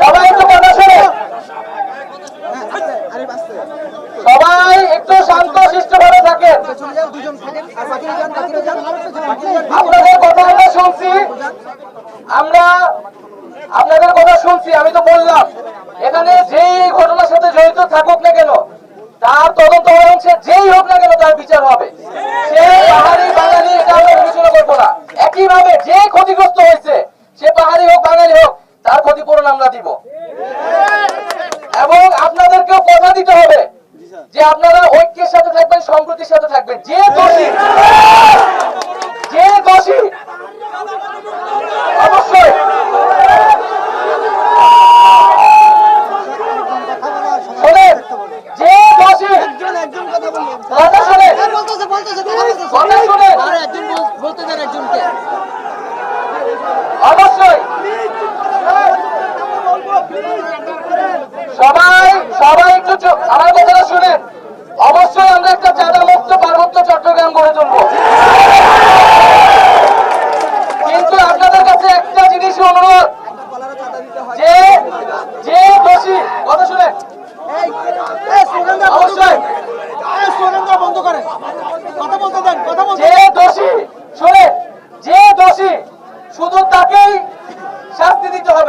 সবাই একটু কথা শোনে। সবাই একটু শান্ত শিষ্ট ভাবে থাকেন। আপনাদের কথা আমরা শুনছি। আমরা আপনাদের কথা শুনছি, আমি তো বললাম। এখানে যেই ঘটনার সাথে জড়িত থাকুক না কেন, তার তদন্ত সে যেই হোক না কেন তার বিচার হবে। সে পাহাড়ি বাঙালি, এটা আমরা বিবেচনা করব না। একইভাবে যে ক্ষতিগ্রস্ত হয়েছে সে পাহাড়ি হোক বাঙালি হোক তার ক্ষতিপূরণ আমরা দিব। এবং আপনাদেরকেও কথা দিতে হবে যে আপনারা ঐক্যের সাথে থাকবেন সম্প্রীতির সাথে থাকবেন। যে দোষী যে দোষী অবশ্যই। যে দোষী কথা শোনেন। কথা শোনেন। অবশ্যই সবাই সবাই একটু আমার কথাটা শুনেন। অবশ্যই আমরা একটা চাঁদা মুক্ত পার্বত্য চট্টগ্রাম গড়ে তুলবো। কিন্তু আপনাদের কাছে একটা জিনিস অনুরোধ যে যে দোষী কথা শুনেন। অবশ্যই। বন্ধ করেন কথা বলতে দেন কথা বলতে যে দোষী শুনে যে দোষী শুধু তাকেই শাস্তি দিতে হবে।